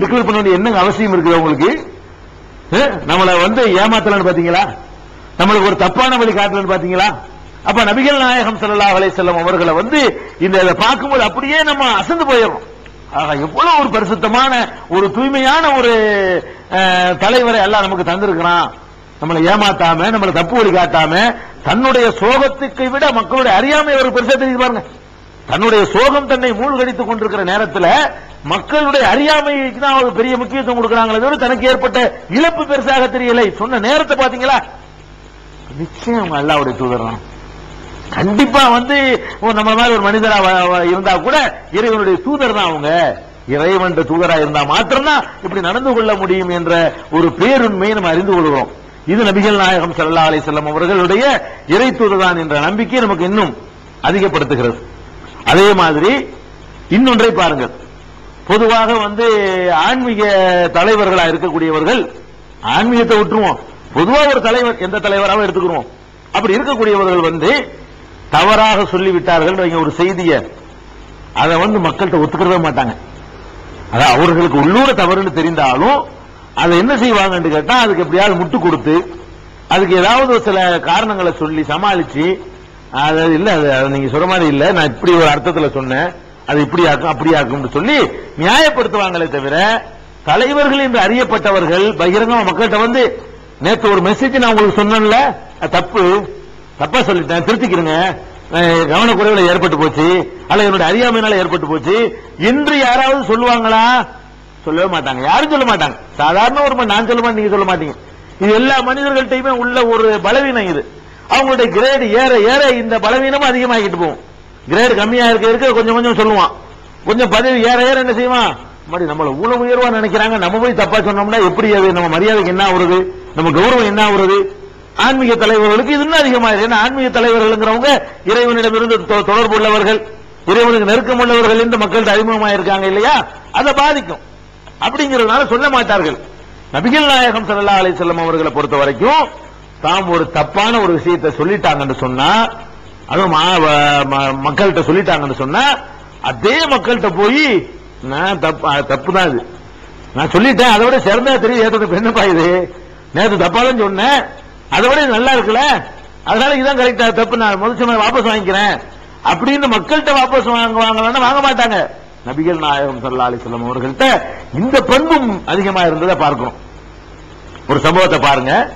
Declare பண்ண வேண்டிய என்னங்க அவசியம் இருக்குது உங்களுக்கு? அஹ், நம்மள வந்து ஏமாத்தலன்னு பாத்தீங்களா நம்மளுக்கு ஒரு தப்பான வழி காட்டலன்னு பாத்தீங்களா அப்ப நபிகள் நாயகம் சல்லா அலை செல்லம் அவர்களை வந்து இந்த இதை பார்க்கும்போது அப்படியே நம்ம அசந்து போயிடும் ஆக எவ்வளவு ஒரு பரிசுத்தமான ஒரு தூய்மையான ஒரு தலைவரை எல்லாம் நமக்கு தந்திருக்கிறான். நம்மளை ஏமாத்தாம நம்மளை தப்பு வழி காட்டாம தன்னுடைய சோகத்துக்கு விட மக்களுடைய அறியாமை ஒரு பெருசா தெரிஞ்சு பாருங்க. தன்னுடைய சோகம் தன்னை மூழ்கடித்துக் கொண்டிருக்கிற நேரத்தில் மக்களுடைய அறியாமைக்கு தான் ஒரு பெரிய முக்கியத்துவம் கொடுக்கிறாங்களே தவிர தனக்கு ஏற்பட்ட இழப்பு பெருசாக தெரியலை. சொன்ன நேரத்தை பாத்தீங்களா? நிச்சயம் அல்லாவுடைய தூதர் தான். கண்டிப்பா வந்து நம்ம மாதிரி ஒரு மனிதரா இருந்தா கூட இறைவனுடைய தூதர் தான் அவங்க. இறைவன் தூதரா இருந்தா மாத்திரம்தான் இப்படி நடந்து கொள்ள முடியும் என்ற ஒரு பேருண்மையை நம்ம அறிந்து கொள்கிறோம். இது நபிகள் நாயகம் சல்லா அலி செல்லம் அவர்களுடைய இறை தூதர்தான் என்ற நம்பிக்கை நமக்கு இன்னும் அதிகப்படுத்துகிறது. அதே மாதிரி இன்னொன்றை பாருங்கள். பொதுவாக வந்து ஆன்மீக தலைவர்களா இருக்கக்கூடியவர்கள் ஆன்மீகத்தை விட்டுருவோம். பொதுவா ஒரு தலைவர் எந்த தலைவராக எடுத்துக்கிறோம். அப்படி இருக்கக்கூடியவர்கள் வந்து தவறாக சொல்லிவிட்டார்கள் ஒரு செய்தியை அதை வந்து மக்கள்கிட்ட ஒத்துக்கிறவே மாட்டாங்க. அதான் அவர்களுக்கு உள்ளூர தவறுன்னு தெரிந்தாலும் அதை என்ன செய்வாங்கன்னு கேட்டா அதுக்கு எப்படியாவது முட்டு கொடுத்து அதுக்கு ஏதாவது ஒரு சில காரணங்களை சொல்லி சமாளிச்சு அது இல்ல அதை நீங்க சொல்ற மாதிரி இல்ல. நான் இப்படி ஒரு அர்த்தத்துல சொன்னேன். அது இப்படி ஆக்கும் அப்படி ஆக்கும்னு சொல்லி நியாயப்படுத்துவாங்களே தவிர தலைவர்கள் என்று அறியப்பட்டவர்கள் பகிரங்கமா மக்கள்கிட்ட வந்து நேற்று ஒரு மெசேஜ் நான் உங்களுக்கு சொன்னேன்ல அது தப்பு. தப்பா சொல்லிட்டேன். திருத்திக்கிறேங்க. அஹ் கவனக்குறைவுல ஏற்பட்டு போச்சு. அல்ல என்னுடைய அறியாமையினால ஏற்பட்டு போச்சு. இன்று யாராவது சொல்லுவாங்களா? சொல்லவே மாட்டாங்க. யாரும் சொல்ல மாட்டாங்க. சாதாரண ஒரு நான் சொல்ல மாட்டேன் நீங்க சொல்ல மாட்டீங்க. இது எல்லா மனிதர்கள்ட்டையுமே உள்ள ஒரு பலவீனம் இது. அவங்களுடைய கிரேடு ஏற ஏற இந்த பலவீனமும் அதிகமாகிட்டு போகும். கிரேடு கம்மியா இருக்க இருக்க கொஞ்சம் கொஞ்சம் சொல்லுவான். கொஞ்சம் பதவி ஏற ஏற என்ன செய்வான்? மறுபடி நம்மள ஊழல் உயர்வா நினைக்கிறாங்க. நம்ம போய் தப்பா சொன்னோம்னா எப்படி அது? நம்ம மரியாதைக்கு என்ன ஆகுறது? நம்ம கௌரவம் என்ன ஆகுறது? ஆன்மீக தலைவர்களுக்கு இது இன்னும் அதிகமாக ஏன்னா ஆன்மீக தலைவர்கள்ங்கிறவங்க இறைவனிடமிருந்து தொ- தொடர்பு உள்ளவர்கள் இறைவனுக்கு நெருக்கம் உள்ளவர்கள் என்று மக்கள்கிட்ட அறிமுகமாக இருக்காங்க இல்லையா? அதை பாதிக்கும். அப்படிங்கிறதுனால சொல்ல மாட்டார்கள். நபிகள் நாயகம் சல்லா அலைஹி அவர்களை பொறுத்த வரைக்கும் தாம் ஒரு தப்பான ஒரு விஷயத்தை சொல்லிட்டாங்கன்னு சொன்னா அதுவும் மா- வ- ம- மக்கள்கிட்ட சொல்லிட்டாங்கன்னு சொன்னா அதே மக்கள்கிட்ட போய் நான் தப்பு தப்பு தான் இது. நான் சொல்லிட்டேன் அதை விட சிறந்தா தெரியும் ஏற்றது என்னப்பா இது? நேற்று தப்பாதான் சொன்னேன். அதை விட நல்லா இருக்குல்ல? அதனால இதுதான் கரெக்டா தப்பு. நான் முதல் சொன்ன வாபஸ் வாங்கிக்கிறேன். அப்படின்னு மக்கள்கிட்ட வாபஸ் வாங்குவாங்களான்னு வாங்க மாட்டாங்க. நபிகள் நாயகம் ஸல்லல்லாஹு அலைஹி அவர்கள்ட்ட இந்த பண்பும் அதிகமா இருந்ததை பார்க்கிறோம். ஒரு சம்பவத்தை பாருங்க.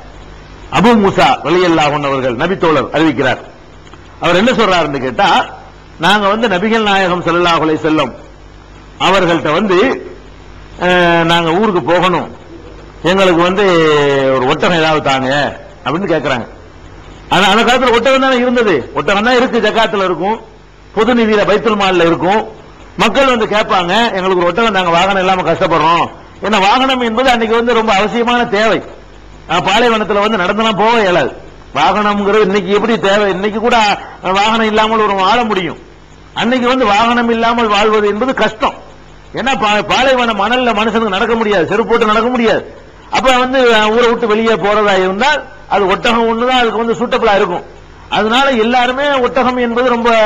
அபு மூசா ரலியல்லாஹு அவர்கள் நபி தோழர் அறிவிக்கிறார். அவர் என்ன சொல்றாருன்னு கேட்டா நாங்க வந்து நபிகள் நாயகம் ஸல்லல்லாஹு செல்லும் அவர்கள்ட்ட வந்து நாங்க ஊருக்கு போகணும். எங்களுக்கு வந்து ஒரு ஒட்டகம் ஏதாவது தாங்க அப்படின்னு கேட்கறாங்க ஆனா அந்த காலத்தில் ஒட்டகம் தானே இருந்தது. ஒட்டகம் தான் இருக்கு ஜக்காத்துல இருக்கும் பொது நிதியில பைத்தல் மாலில் இருக்கும். மக்கள் வந்து கேட்பாங்க எங்களுக்கு ஒரு ஒட்டகம் நாங்க வாகனம் இல்லாம கஷ்டப்படுறோம். ஏன்னா வாகனம் என்பது அன்னைக்கு வந்து ரொம்ப அவசியமான தேவை. பாலைவனத்தில் பாலைவனத்துல வந்து நடந்தெல்லாம் போக இயலாது. வாகனம்ங்கிறது இன்னைக்கு எப்படி தேவை? இன்னைக்கு கூட வாகனம் இல்லாமல் ஒரு வாழ முடியும். அன்னைக்கு வந்து வாகனம் இல்லாமல் வாழ்வது என்பது கஷ்டம். ஏன்னா பா- பாலைவன மணல்ல மனுஷனுக்கு நடக்க முடியாது செருப்போட்டு நடக்க முடியாது. அப்ப வந்து ஊரை விட்டு வெளியே போறதா இருந்தால் அது ஒட்டகம் ஒண்ணுதான் அதுக்கு வந்து சூட்டபிளா இருக்கும். அதனால எல்லாருமே ஒட்டகம் என்பது ரொம்ப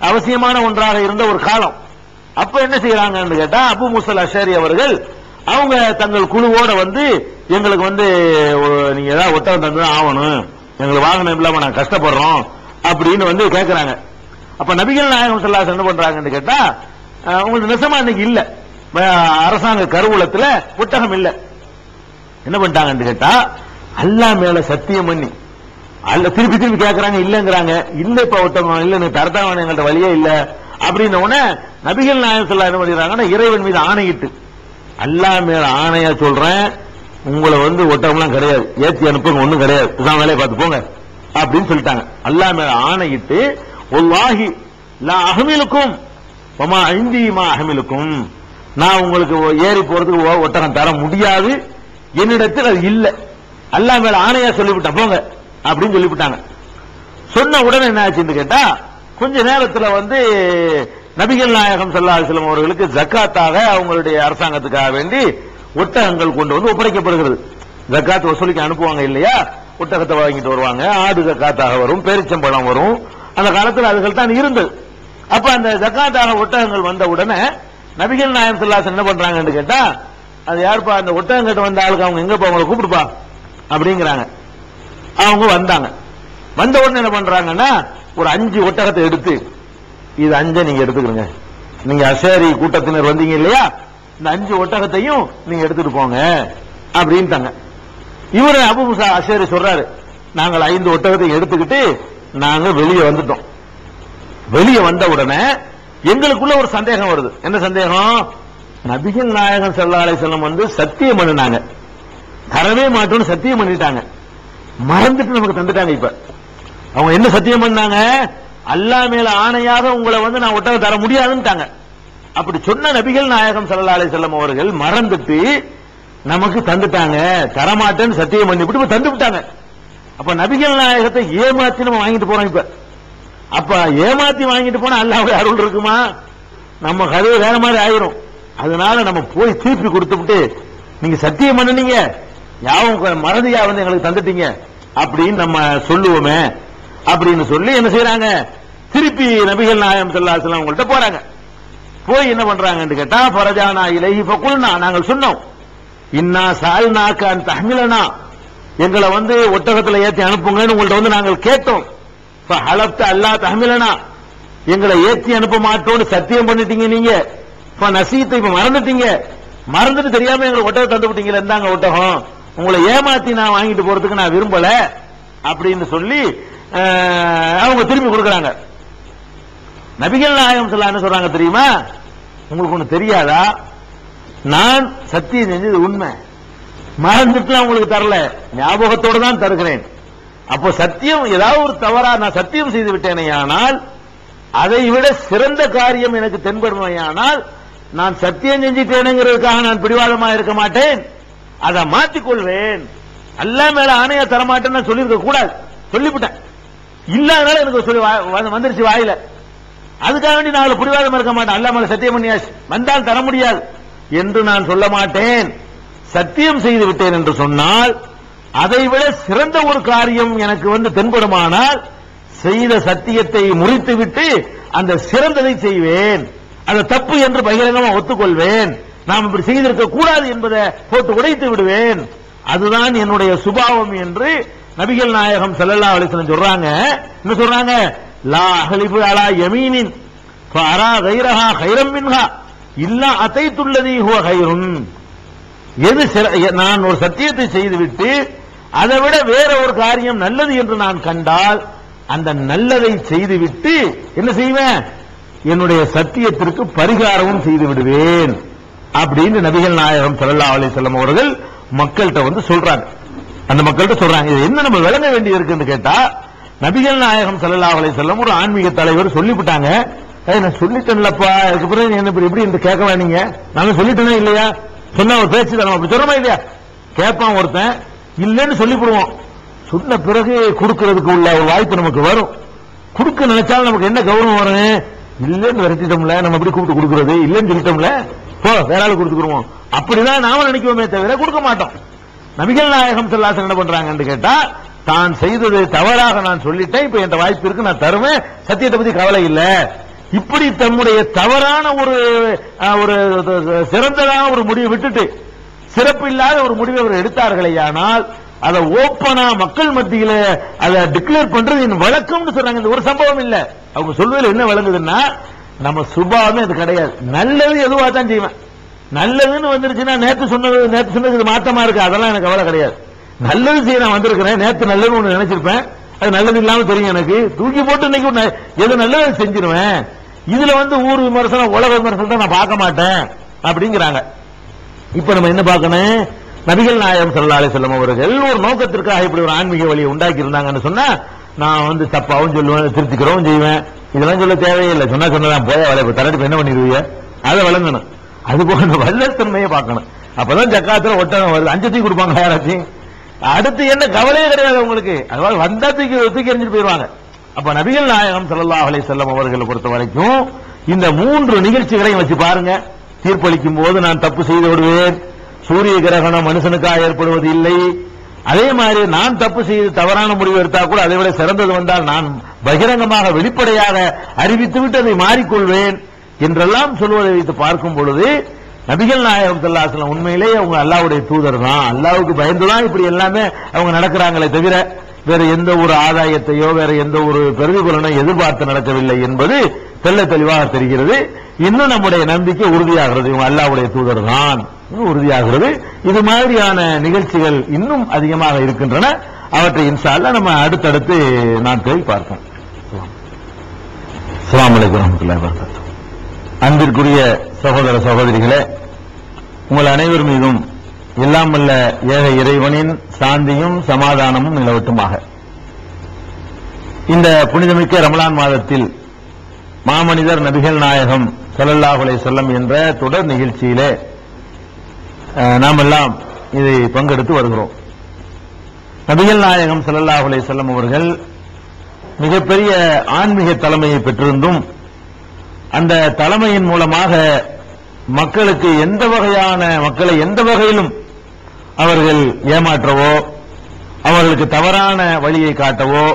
அவசியமான ஒன்றாக இருந்த ஒரு காலம். அப்ப என்ன செய்யறாங்கன்னு கேட்டா அபு முசல் அஷாரி அவர்கள் அவங்க தங்கள் குழுவோட வந்து எங்களுக்கு வந்து நீங்க ஏதாவது ஒட்டகம் தந்துதான் ஆகணும். எங்களுக்கு வாகனம் இல்லாம நாங்க கஷ்டப்படுறோம் அப்படின்னு வந்து கேட்கிறாங்க அப்ப நபிகள் நாயகம் ஸல்லல்லாஹு என்ன பண்றாங்கன்னு கேட்டா உங்களுக்கு நிஜமா இன்னைக்கு இல்ல. அரசாங்க கருவூலத்துல புத்தகம் இல்ல. என்ன பண்ணிட்டாங்கன்னு கேட்டா அல்லா மேல சத்தியம் பண்ணி அல்ல திருப்பி திருப்பி கேட்கறாங்க இல்லங்கிறாங்க. இல்ல இப்ப ஒருத்தவங்க இல்ல நீ தரதான் எங்கள்ட்ட வழியே இல்ல அப்படின்ன உடனே நபிகள் நாயகம் சொல்லா என்ன பண்ணிடுறாங்கன்னா இறைவன் மீது ஆணையிட்டு அல்லாஹ் மேல ஆணையா சொல்றேன் உங்களை வந்து ஒட்டவங்களாம் கிடையாது. ஏத்தி அனுப்புங்க ஒண்ணும் கிடையாது. இதான் வேலையை பார்த்து போங்க. அப்படின்னு சொல்லிட்டாங்க. அல்லாஹ் மேல ஆணையிட்டு ஒல்லாஹி லா அகமிலுக்கும் ஒமா ஐந்தி மா அகமிலுக்கும் நான் உங்களுக்கு ஏறி போறதுக்கு ஒட்டகம் தர முடியாது. என்னிடத்தில் அது இல்லை. அல்லாஹ் மேல ஆணையா சொல்லிவிட்டேன் போங்க. அப்படின்னு சொல்லிவிட்டாங்க. சொன்ன உடனே என்ன ஆச்சுன்னு கேட்டா கொஞ்ச நேரத்தில் வந்து நபிகள் நாயகம் ஸல்லல்லாஹு அவர்களுக்கு ஜக்காத்தாக அவங்களுடைய அரசாங்கத்துக்காக வேண்டி ஒட்டகங்கள் கொண்டு வந்து ஒப்படைக்கப்படுகிறது. ஜக்காத் வசூலிக்கு அனுப்புவாங்க இல்லையா? ஒட்டகத்தை வாங்கிட்டு வருவாங்க. ஆடு ஜக்காத்தாக வரும் பேரிச்சம்பழம் வரும். அந்த காலத்தில் அதுகள் தான் இருந்தது. அப்ப அந்த ஜக்காத்தாக ஒட்டகங்கள் வந்த உடனே நபிகள் நாயகம் ஸல்லல்லாஹு என்ன பண்றாங்கன்னு கேட்டா அது யாருப்பா அந்த ஒட்டகங்கிட்ட வந்த ஆளுக்கு அவங்க எங்கப்பா அவங்களை கூப்பிடுப்பா? அப்படிங்கிறாங்க. அவங்க வந்தாங்க. வந்த உடனே என்ன பண்றாங்கன்னா ஒரு அஞ்சு ஒட்டகத்தை எடுத்து இது அஞ்சை நீங்க எடுத்துக்கிறீங்க. நீங்க அசேரி கூட்டத்தினர் வந்தீங்க இல்லையா? இந்த அஞ்சு ஒட்டகத்தையும் நீங்க எடுத்துட்டு போங்க. அப்படின்ட்டாங்க. இவரு அபு முசா அசேரி சொல்றாரு நாங்கள் ஐந்து ஒட்டகத்தை எடுத்துக்கிட்டு நாங்க வெளியே வந்துட்டோம். வெளியே வந்த உடனே எங்களுக்குள்ள ஒரு சந்தேகம் வருது. என்ன சந்தேகம்? நபிகள் நாயகன் செல்லாலை செல்லம் வந்து சத்தியம் பண்ணினாங்க. தரவே மாட்டோம்னு சத்தியம் பண்ணிட்டாங்க. மறந்துட்டு நமக்கு தந்துட்டாங்க இப்ப. அவங்க என்ன சத்தியம் பண்ணாங்க? அல்லா மேல ஆணையாக உங்களை வந்து நான் ஒட்டகம் தர முடியாதுன்னுட்டாங்க அப்படி சொன்ன நபிகள் நாயகம் சல்லா அலி செல்லம் அவர்கள் மறந்துட்டு நமக்கு தந்துட்டாங்க. தரமாட்டேன்னு சத்தியம் பண்ணிவிட்டு இப்ப தந்து விட்டாங்க அப்ப நபிகள் நாயகத்தை ஏமாத்தி நம்ம வாங்கிட்டு போறோம் இப்ப. அப்ப ஏமாத்தி வாங்கிட்டு போனா அல்லாவுடைய அருள் இருக்குமா? நம்ம கதவு வேற மாதிரி ஆயிரும். அதனால நம்ம போய் திருப்பி கொடுத்துட்டு நீங்க சத்தியம் பண்ணுனீங்க. யாவும் மறதியா வந்து எங்களுக்கு தந்துட்டீங்க. அப்படின்னு நம்ம சொல்லுவோமே. அப்படின்னு சொல்லி என்ன செய்யறாங்க திருப்பி நபிகள் நாயகம் ஸல்லல்லாஹு உங்கள்கிட்ட போறாங்க. போய் என்ன பண்றாங்கன்னு கேட்டா பரஜானா இலகி பக்குல்னா நாங்கள் சொன்னோம். இன்னா சால்நாக்க அன் தஹ்மிலனா எங்களை வந்து ஒட்டகத்துல ஏத்தி அனுப்புங்கன்னு உங்கள்ட்ட வந்து நாங்கள் கேட்டோம். ஹலப்த அல்லா தஹ்மிலனா எங்களை ஏத்தி அனுப்ப மாட்டோம்னு சத்தியம் பண்ணிட்டீங்க நீங்க. இப்ப நசீத்தை இப்ப மறந்துட்டீங்க. மறந்துட்டு தெரியாம எங்களை ஒட்டகம் தந்து விட்டீங்களே இருந்தாங்க ஒட்டகம். உங்களை ஏமாத்தி நான் வாங்கிட்டு போறதுக்கு நான் விரும்பல அப்படின்னு சொல்லி அவங்க திரும்பி கொடுக்குறாங்க. நபிகள் நாயகம் ஸல்லல்லாஹு அலைஹி சொல்றாங்க தெரியுமா? உங்களுக்கு ஒண்ணு தெரியாதா? நான் சத்தியம் செஞ்சது உண்மை. மறந்துட்டு உங்களுக்கு தரல. ஞாபகத்தோடு தான் தருகிறேன். அப்போ சத்தியம் ஏதாவது ஒரு தவறா நான் சத்தியம் செய்து விட்டேனே ஆனால் அதை விட சிறந்த காரியம் எனக்கு தென்படுமையானால் நான் சத்தியம் செஞ்சிட்டேனுங்கிறதுக்காக நான் பிடிவாதமா இருக்க மாட்டேன். அதை மாத்திக்கொள்வேன் அல்லா மேல ஆணையா தரமாட்டேன்னு சொல்லியிருக்க கூடாது சொல்லிவிட்டேன். இல்லாதனால எனக்கு சொல்லி வந்து- வந்துருச்சு வாயில. அதுக்காக வேண்டி நான் பிடிவாதம் இருக்க மாட்டேன். அல்ல சத்தியம் பண்ணியாச்சு. வந்தால் தர முடியாது. என்று நான் சொல்ல மாட்டேன். சத்தியம் செய்து விட்டேன் என்று சொன்னால் அதை விட சிறந்த ஒரு காரியம் எனக்கு வந்து தென்படுமானால் செய்த சத்தியத்தை முறித்துவிட்டு அந்த சிறந்ததை செய்வேன். அந்த தப்பு என்று பகிரங்கமாக ஒத்துக்கொள்வேன். நாம் இப்படி செய்திருக்க கூடாது என்பதை போட்டு உடைத்து விடுவேன். அதுதான் என்னுடைய சுபாவம் என்று நபிகள் நாயகம் செல்லல்லா அலைஹி சொல்றாங்க. என்ன சொல்றாங்க? லா அகலிபு அலா யமீனின். ஃபஅரா கைரஹா கைரம் மின்ஹா. இல்லா துள்ளதி ஹுவ ஹைரும் எது சிற- நான் ஒரு சத்தியத்தை செய்துவிட்டு அதை விட வேற ஒரு காரியம் நல்லது என்று நான் கண்டால் அந்த நல்லதை செய்துவிட்டு என்ன செய்வேன்? என்னுடைய சத்தியத்திற்கு பரிகாரமும் செய்து விடுவேன் அப்படின்னு நபிகள் நாயகம் சல்லா அலி செல்லம் அவர்கள் மக்கள்கிட்ட வந்து சொல்றாங்க. அந்த மக்கள்கிட்ட சொல்றாங்க இது என்ன நம்ம விளங்க வேண்டி இருக்குன்னு கேட்டா நபிகள் நாயகம் ஸல்லல்லாஹு அலைஹி வஸல்லம் ஒரு ஆன்மீக தலைவர் சொல்லிவிட்டாங்க. நான் சொல்லிட்டேன்லப்பா அதுக்கப்புறம் பிறகு என்ன எப்படி என்று கேட்க வேணீங்க நான் சொல்லிட்டேனே இல்லையா? சொன்ன ஒரு பேச்சு தான் அப்படி சொல்றமா இல்லையா? கேட்பான் ஒருத்தன். இல்லைன்னு சொல்லிவிடுவோம். சொன்ன பிறகு கொடுக்கறதுக்கு உள்ள ஒரு வாய்ப்பு நமக்கு வரும். கொடுக்க நினைச்சாலும் நமக்கு என்ன கௌரவம் வரும்? இல்லைன்னு விரட்டிட்டோம்ல நம்ம எப்படி கூப்பிட்டு கொடுக்கறது? இல்லைன்னு சொல்லிட்டோம்ல போ வேற ஆள் கொடுத்துக்குருவோம் அப்படிதான் நாம நினைக்குவோமே தவிர கொடுக்க மாட்டோம். நபிகள் நாயகம் செல்லாசன் என்ன பண்றாங்கன்னு கேட்டா தான் செய்தது தவறாக நான் சொல்லிட்டேன் இப்ப என் வாய்ப்பு இருக்கு நான் தருவேன். சத்தியத்தை பத்தி கவலை இல்லை. இப்படி தம்முடைய தவறான ஒரு ஒரு சிறந்ததான ஒரு முடிவை விட்டுட்டு சிறப்பு இல்லாத ஒரு முடிவை அவர் எடுத்தார்களே ஆனால் அதை ஓப்பனா மக்கள் மத்தியில அதை டிக்ளேர் பண்றது என் வழக்கம்னு சொல்றாங்க. இந்த ஒரு சம்பவம் இல்ல. அவங்க சொல்வதில் என்ன வழங்குதுன்னா நம்ம சுபாவமே அது கிடையாது. நல்லது எதுவா தான் செய்வேன். நல்லதுன்னு வந்துருச்சுன்னா நேற்று சொன்னது நேற்று சொன்னது மாற்றமா மாத்தமா இருக்கு? அதெல்லாம் எனக்கு கவலை கிடையாது. நல்லது செய்ய நான் வந்திருக்கிறேன். நேத்து நல்லதுன்னு ஒன்று நினைச்சிருப்பேன். அது நல்லது இல்லாம தெரியும் எனக்கு. தூக்கி போட்டு இன்னைக்கு எது நல்லது செஞ்சிருவேன். இதுல வந்து ஊர் விமர்சனம் உலக விமர்சனத்தை நான் பார்க்க மாட்டேன். அப்படிங்கிறாங்க. இப்ப நம்ம என்ன பார்க்கணும்? நபிகள் நாயகம் ஸல்லல்லாஹு அலைஹி அவர்கள் ஒரு நோக்கத்திற்காக இப்படி ஒரு ஆன்மீக வழியை உண்டாக்கி இருந்தாங்கன்னு சொன்னா நான் வந்து தப்பாவும் சொல்லுவேன் திருத்திக்கிறவும் செய்வேன். இதெல்லாம் சொல்ல தேவையில்லை. சொன்னா சொன்னதான் போய வலை. தரட்டு என்ன பண்ணிடுவீங்க? அதை வழங்கணும். அது போக வல்லத்தன்மையை பார்க்கணும். அப்பதான் ஜக்காத்துல ஒட்டகம் வருது. கொடுப்பாங்க யாராச்சும்? அடுத்து என்ன கவலையே கிடையாது உங்களுக்கு அதாவது வந்தா தூக்கி தூக்கி எறிஞ்சிட்டு போயிருவாங்க அப்ப நபிகள் நாயகம் ஸல்லல்லாஹு அலை செல்லம் அவர்களை பொறுத்த வரைக்கும் இந்த மூன்று நிகழ்ச்சிகளையும் வச்சு பாருங்க. தீர்ப்பளிக்கும் போது நான் தப்பு செய்து விடுவேன். சூரிய கிரகணம் மனுஷனுக்காக ஏற்படுவது இல்லை. அதே மாதிரி நான் தப்பு செய்து தவறான முடிவு எடுத்தா கூட அதை விட சிறந்தது வந்தால் நான் பகிரங்கமாக வெளிப்படையாக அறிவித்துவிட்டு அதை மாறிக்கொள்வேன் என்றெல்லாம் சொல்வதை வைத்து பார்க்கும் பொழுது நபிகள் நாயகம் ஸல்லல்லாஹு உண்மையிலேயே அவங்க அல்லாவுடைய தூதர் தான். அல்லாவுக்கு பயந்துதான் இப்படி எல்லாமே அவங்க நடக்கிறாங்களே தவிர வேற எந்த ஒரு ஆதாயத்தையோ வேற எந்த ஒரு பிரதிபலனையும் எதிர்பார்த்து நடக்கவில்லை என்பது தெல்ல தெளிவாக தெரிகிறது. இன்னும் நம்முடைய நம்பிக்கை உறுதியாகிறது. இவங்க அல்லாவுடைய தூதர் தான். உறுதியாகிறது. இது மாதிரியான நிகழ்ச்சிகள் இன்னும் அதிகமாக இருக்கின்றன. அவற்றை இன்சால நம்ம அடுத்தடுத்து நாட்களில் பார்ப்போம். அஸ்ஸலாமு அலைக்கும் வரஹ்மத்துல்லாஹி அன்பிற்குரிய சகோதர சகோதரிகளே உங்கள் அனைவர் மீதும் எல்லாம் அல்ல ஏக இறைவனின் சாந்தியும் சமாதானமும் நிலவட்டுமாக. இந்த புனிதமிக்க ரமலான் மாதத்தில் மாமனிதர் நபிகள் நாயகம் ஸல்லல்லாஹு செல்லம் என்ற தொடர் நிகழ்ச்சியிலே அஹ், இதை பங்கெடுத்து வருகிறோம். நபிகள் நாயகம் ஸல்லல்லாஹு செல்லம் அவர்கள் மிகப்பெரிய ஆன்மீக தலைமையை பெற்றிருந்தும் அந்த தலைமையின் மூலமாக மக்களுக்கு எந்த வகையான மக்களை எந்த வகையிலும் அவர்கள் ஏமாற்றவோ அவர்களுக்கு தவறான வழியை காட்டவோ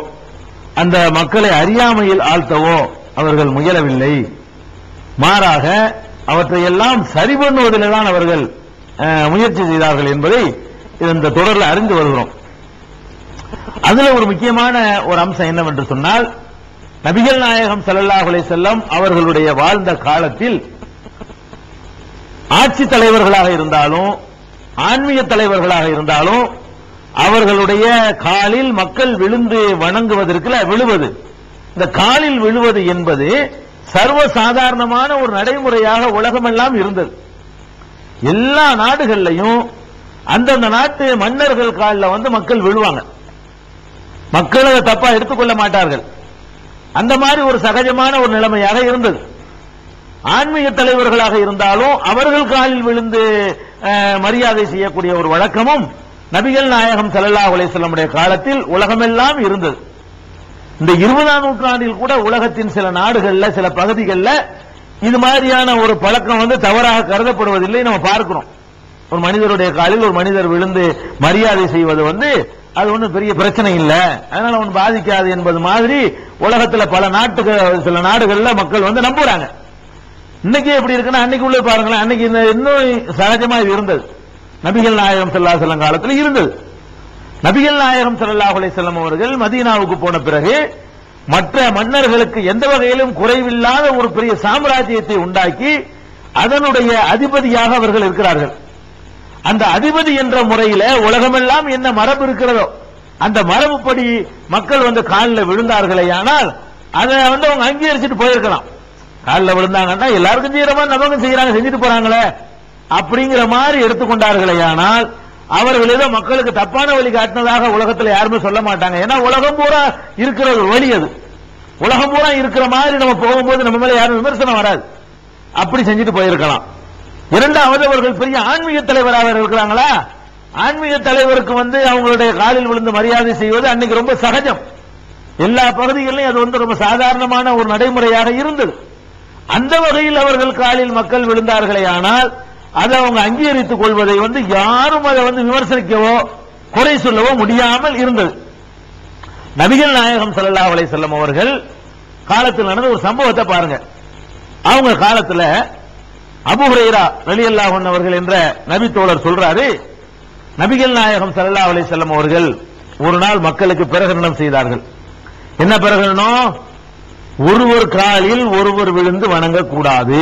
அந்த மக்களை அறியாமையில் ஆழ்த்தவோ அவர்கள் முயலவில்லை. மாறாக அவற்றையெல்லாம் சரி பண்ணுவதில் தான் அவர்கள் முயற்சி செய்தார்கள் என்பதை இந்த தொடரில் அறிந்து வருகிறோம். அதுல ஒரு முக்கியமான ஒரு அம்சம் என்னவென்று சொன்னால் நபிகள் நாயகம் ஸல்லல்லாஹு செல்லம் அவர்களுடைய வாழ்ந்த காலத்தில் ஆட்சி தலைவர்களாக இருந்தாலும் ஆன்மீக தலைவர்களாக இருந்தாலும் அவர்களுடைய காலில் மக்கள் விழுந்து வணங்குவதற்குல விழுவது. இந்த காலில் விழுவது என்பது சர்வ சாதாரணமான ஒரு நடைமுறையாக உலகமெல்லாம் இருந்தது. எல்லா நாடுகள்லையும் அந்தந்த நாட்டு மன்னர்கள் காலில் வந்து மக்கள் விழுவாங்க. மக்கள் தப்பா எடுத்துக்கொள்ள மாட்டார்கள். அந்த மாதிரி ஒரு சகஜமான ஒரு நிலைமையாக இருந்தது. ஆன்மீக தலைவர்களாக இருந்தாலும் அவர்கள் காலில் விழுந்து அஹ், மரியாதை செய்யக்கூடிய ஒரு வழக்கமும் நபிகள் நாயகம் ஸல்லல்லாஹு அலைஹி காலத்தில் உலகமெல்லாம் இருந்தது. இந்த இருபதாம் நூற்றாண்டில் கூட உலகத்தின் சில நாடுகள்ல சில பகுதிகளில் இது மாதிரியான ஒரு பழக்கம் வந்து தவறாக கருதப்படுவதில்லை. நம்ம பார்க்கிறோம். ஒரு மனிதருடைய காலில் ஒரு மனிதர் விழுந்து மரியாதை செய்வது வந்து அது ஒன்றும் பெரிய பிரச்சனை இல்லை. அதனால ஒன்றும் பாதிக்காது என்பது மாதிரி உலகத்துல பல நாட்டுக்கு சில நாடுகள்ல மக்கள் வந்து நம்புறாங்க. இன்னைக்கு எப்படி இருக்குன்னா அன்னைக்கு உள்ள பாருங்களேன் அன்னைக்கு இந்த இன்னும் சகஜமா இருந்தது. நபிகள் நாயகம் செல்லா அலைஹி காலத்தில் இருந்தது. நபிகள் நாயகம் ஸல்லல்லாஹு அலைஹி வஸல்லம் அவர்கள் மதீனாவுக்கு போன பிறகு மற்ற மன்னர்களுக்கு எந்த வகையிலும் குறைவில்லாத ஒரு பெரிய சாம்ராஜ்யத்தை உண்டாக்கி அதனுடைய அதிபதியாக அவர்கள் இருக்கிறார்கள். அந்த அதிபதி என்ற முறையில உலகமெல்லாம் என்ன மரபு இருக்கிறதோ அந்த மரபுப்படி மக்கள் வந்து காலில் விழுந்தார்களே ஆனால் அதை வந்து அவங்க அங்கீகரிச்சுட்டு போயிருக்கலாம். காலில் விழுந்தாங்கன்னா எல்லாருக்கும் செய்யற மாதிரி நமக்கும் செய்யறாங்க செஞ்சுட்டு போறாங்களே அப்படிங்கிற மாதிரி எடுத்துக்கொண்டார்களே ஆனால் அவர்கள் ஏதோ மக்களுக்கு தப்பான வழி காட்டினதாக உலகத்தில் யாருமே சொல்ல மாட்டாங்க. ஏன்னா உலகம் பூரா இருக்கிற ஒரு வழி அது. உலகம் பூரா இருக்கிற மாதிரி நம்ம போகும்போது நம்ம மேல யாரும் விமர்சனம் வராது. அப்படி செஞ்சுட்டு போயிருக்கலாம். இரண்டாவது அவர்கள் பெரிய ஆன்மீக தலைவராக இருக்கிறாங்களா? ஆன்மீக தலைவருக்கு வந்து அவங்களுடைய காலில் விழுந்து மரியாதை செய்வது அன்னைக்கு ரொம்ப சகஜம். எல்லா பகுதிகளிலும் அது வந்து ரொம்ப சாதாரணமான ஒரு நடைமுறையாக இருந்தது. அந்த வகையில் அவர்கள் காலில் மக்கள் விழுந்தார்களே ஆனால் அதை அவங்க அங்கீகரித்துக் கொள்வதை வந்து யாரும் அதை வந்து விமர்சிக்கவோ குறை சொல்லவோ முடியாமல் இருந்தது. நபிகள் நாயகம் சல்லா அலை செல்லம் அவர்கள் காலத்தில் நடந்த ஒரு சம்பவத்தை பாருங்க. அவங்க காலத்தில் அபு ஹுரைரா அல்லாஹன் அவர்கள் என்ற நபி தோழர் சொல்றாரு நபிகள் நாயகம் சல்லா அலி செல்லம் அவர்கள் ஒரு நாள் மக்களுக்கு பிரகடனம் செய்தார்கள். என்ன பிரகடனம்? ஒருவர் காலில் ஒருவர் விழுந்து வணங்கக்கூடாது.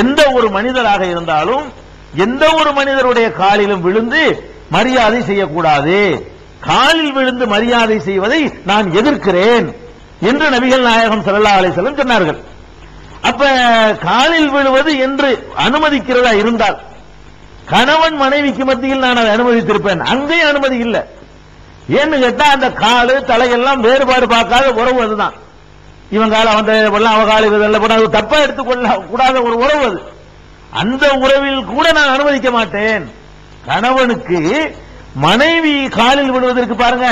எந்த ஒரு மனிதராக இருந்தாலும் எந்த ஒரு மனிதருடைய காலிலும் விழுந்து மரியாதை செய்யக்கூடாது. காலில் விழுந்து மரியாதை செய்வதை நான் எதிர்க்கிறேன் என்று நபிகள் நாயகம் சல்லா அலைஹி சொன்னார்கள். அப்ப காலில் விழுவது என்று அனுமதிக்கிறதா இருந்தால் கணவன் மனைவிக்கு மத்தியில் நான் அதை அனுமதித்திருப்பேன். அங்கேயும் அனுமதி இல்லை. ஏன்னு கேட்டா அந்த காலு தலையெல்லாம் வேறுபாடு பார்க்காத உறவு அதுதான். இவன் கால அவன் எல்லாம் அவ கால இதெல்லாம் போனா தப்பா எடுத்துக்கொள்ள கூடாத ஒரு உறவு அது. அந்த உறவில் கூட நான் அனுமதிக்க மாட்டேன். கணவனுக்கு மனைவி காலில் விழுவதற்கு பாருங்க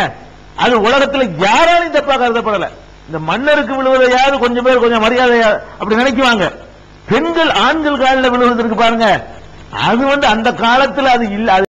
அது உலகத்தில் யாராலும் தப்பா கருதப்படலை. இந்த மன்னருக்கு விழுவதையாவது கொஞ்சம் பேர் கொஞ்சம் மரியாதையா அப்படி நினைக்குவாங்க. பெண்கள் ஆண்கள் காலில் விழுவதற்கு பாருங்க. அது வந்து அந்த காலத்தில் அது இல்ல அது